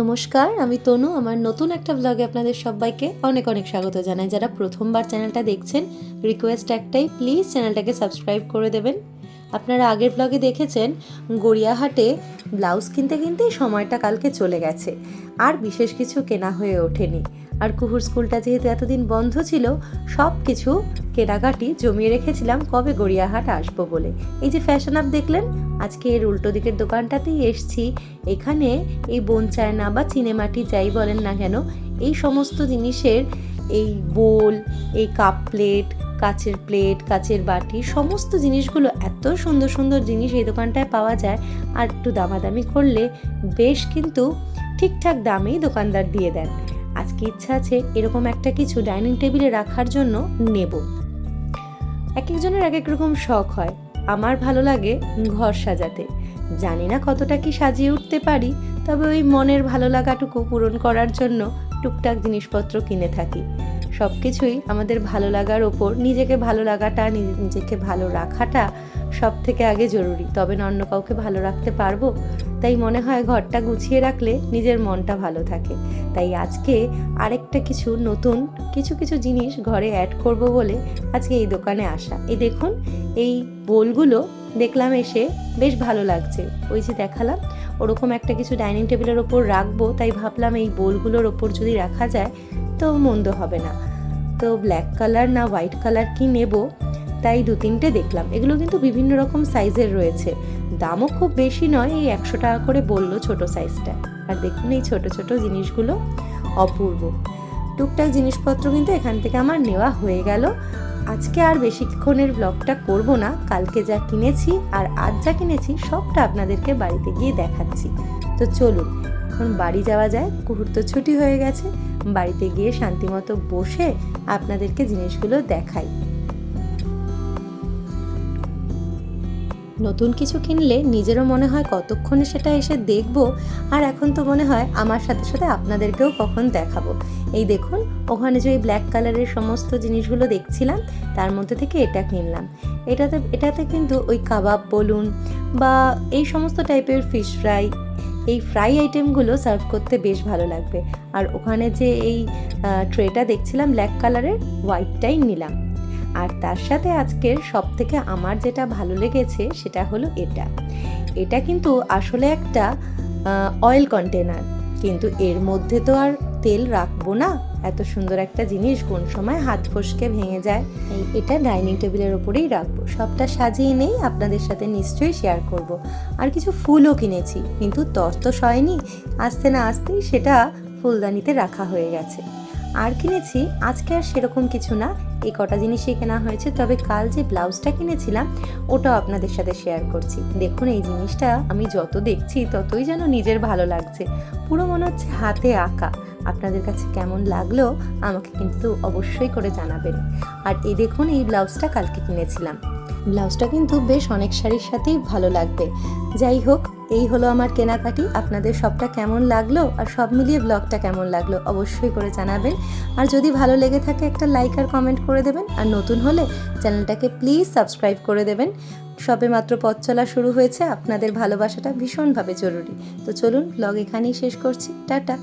নমস্কার, আমি তনু। আমার নতুন একটা ব্লগে আপনাদের সবাইকে অনেক অনেক স্বাগত জানাই। যারা প্রথমবার চ্যানেলটা দেখছেন রিকোয়েস্ট একটাই প্লিজ চ্যানেলটাকে সাবস্ক্রাইব করে দেবেন। আপনারা আগের ব্লগে দেখেছেন, গড়িয়াহাটে ব্লাউজ কিনতে কিনতেই সময়টা কালকে চলে গেছে। আর বিশেষ কিছু কেনা হয়ে ওঠেনি। আর কুহুর স্কুলটা যেহেতু এতদিন বন্ধ ছিল, সব কিছু কেনাকাটি জমিয়ে রেখেছিলাম কবে গড়িয়াহাট আসব বলে। এই যে ফ্যাশন আপ দেখলেন, আজকে এর উল্টো দিকের দোকানটাতেই এসছি। এখানে এই বোন চায়না বা চিনেমাটি যাই বলেন না কেন, এই সমস্ত জিনিসের এই বোল, এই কাপ প্লেট, কাচের প্লেট, কাচের বাটি, সমস্ত জিনিসগুলো এত সুন্দর সুন্দর জিনিস এই দোকানটায় পাওয়া যায়। আর একটু দামাদামি করলে বেশ কিন্তু ঠিকঠাক দামেই দোকানদার দিয়ে দেন। আজকে ইচ্ছা আছে এরকম একটা কিছু ডাইনিং টেবিলে রাখার জন্য নেব। এক একজনের এক এক রকম শখ হয়। আমার ভালো লাগে ঘর সাজাতে। জানি না কতটা কি সাজিয়ে উঠতে পারি, তবে ওই মনের ভালো লাগাটুকু পূরণ করার জন্য টুকটাক জিনিসপত্র কিনে থাকি। সব কিছুই আমাদের ভালো লাগার ওপর, নিজেকে ভালো লাগাটা নিজেকে ভালো রাখাটা সব থেকে আগে জরুরি। তবে না অন্য কাউকে ভালো রাখতে পারব? তাই মনে হয় ঘরটা গুছিয়ে রাখলে নিজের মনটা ভালো থাকে। তাই আজকে আরেকটা কিছু নতুন, কিছু কিছু জিনিস ঘরে অ্যাড করব বলে আজকে এই দোকানে আসা। এই দেখুন, এই বোলগুলো দেখলাম এসে বেশ ভালো লাগছে। ওই যে দেখালাম, ওরকম একটা কিছু ডাইনিং টেবিলের ওপর রাখব, তাই ভাবলাম এই বোলগুলোর ওপর যদি রাখা যায় তো মন্দ হবে না। তো ব্ল্যাক কালার না হোয়াইট কালার কি নেব? তাই দু তিনটে দেখলাম। এগুলো কিন্তু বিভিন্ন রকম সাইজের রয়েছে। দামও খুব বেশি নয়, এই একশো টাকা করে বলল ছোট সাইজটা আর দেখুন এই ছোট ছোট জিনিসগুলো অপূর্ব। টুকটাক জিনিসপত্র কিন্তু এখান থেকে আমার নেওয়া হয়ে গেল। আজকে আর বেশিক্ষণের ব্লগটা করব না। কালকে যা কিনেছি আর আজ যা কিনেছি সবটা আপনাদেরকে বাড়িতে গিয়ে দেখাচ্ছি। তো চলুন, এখন বাড়ি যাওয়া যায়। কুহুর তো ছুটি হয়ে গেছে। বাড়িতে গিয়ে শান্তিমতো বসে আপনাদেরকে জিনিসগুলো দেখাই। নতুন কিছু কিনলে নিজেরও মনে হয় কতক্ষণে সেটা এসে দেখব, আর এখন তো মনে হয় আমার সাথে সাথে আপনাদেরকেও কখন দেখাবো। এই দেখুন, ওখানে যে ব্ল্যাক কালারের সমস্ত জিনিসগুলো দেখছিলাম, তার মধ্যে থেকে এটা কিনলাম। এটাতে এটাতে কিন্তু ওই কাবাব বলুন বা এই সমস্ত টাইপের ফিশ ফ্রাই এই ফ্রাই আইটেমগুলো সার্ভ করতে বেশ ভালো লাগবে। আর ওখানে যে এই ট্রেটা দেখছিলাম ব্ল্যাক কালারের হোয়াইটটাই নিলাম। আর তার সাথে আজকের সব থেকে আমার যেটা ভালো লেগেছে সেটা হলো এটা। এটা কিন্তু আসলে একটা অয়েল কন্টেনার কিন্তু এর মধ্যে তো আর তেল রাখব না। এত সুন্দর একটা জিনিস কোন সময় হাত ফসকে ভেঙে যায়। এই এটা ডাইনিং টেবিলের ওপরেই রাখব। সবটা সাজিয়ে নেই আপনাদের সাথে নিশ্চয়ই শেয়ার করব। আর কিছু ফুলও কিনেছি, কিন্তু তর তো সয়নি। আসতে না আসতেই সেটা ফুলদানিতে রাখা হয়ে গেছে। আর কিনেছি, আজকে আর সেরকম কিছু না। এই কটা জিনিসই কেনা হয়েছে, তবে কাল যে ব্লাউজটা কিনেছিলাম, ওটাও আপনাদের সাথে শেয়ার করছি। দেখুন, এই জিনিসটা আমি যত দেখছি, ততই যেন নিজের ভালো লাগছে। পুরো মনে হচ্ছে হাতে আঁকা। আপনাদের কাছে কেমন লাগল, আমাকে কিন্তু অবশ্যই করে জানাবেন। আর এই দেখুন, এই ব্লাউজটা কালকে কিনেছিলাম। ব্লাউজটা কিন্তু বেশ অনেক শাড়ির সাথেই ভালো লাগবে। যাই হোক, এই হলো আমার কেনাকাটি। আপনাদের সবটা কেমন লাগল আর সব মিলিয়ে ব্লগটা কেমন লাগল অবশ্যই করে জানাবেন। আর যদি ভালো লেগে থাকে একটা লাইক আর কমেন্ট করে দেবেন। আর নতুন হলে চ্যানেলটাকে প্লিজ সাবস্ক্রাইব করে দেবেন। সবে মাত্র পথ চলা শুরু হয়েছে। আপনাদের ভালোবাসাটা ভীষণভাবে জরুরি। তো চলুন ব্লগ এখানেই শেষ করছি। টাটা।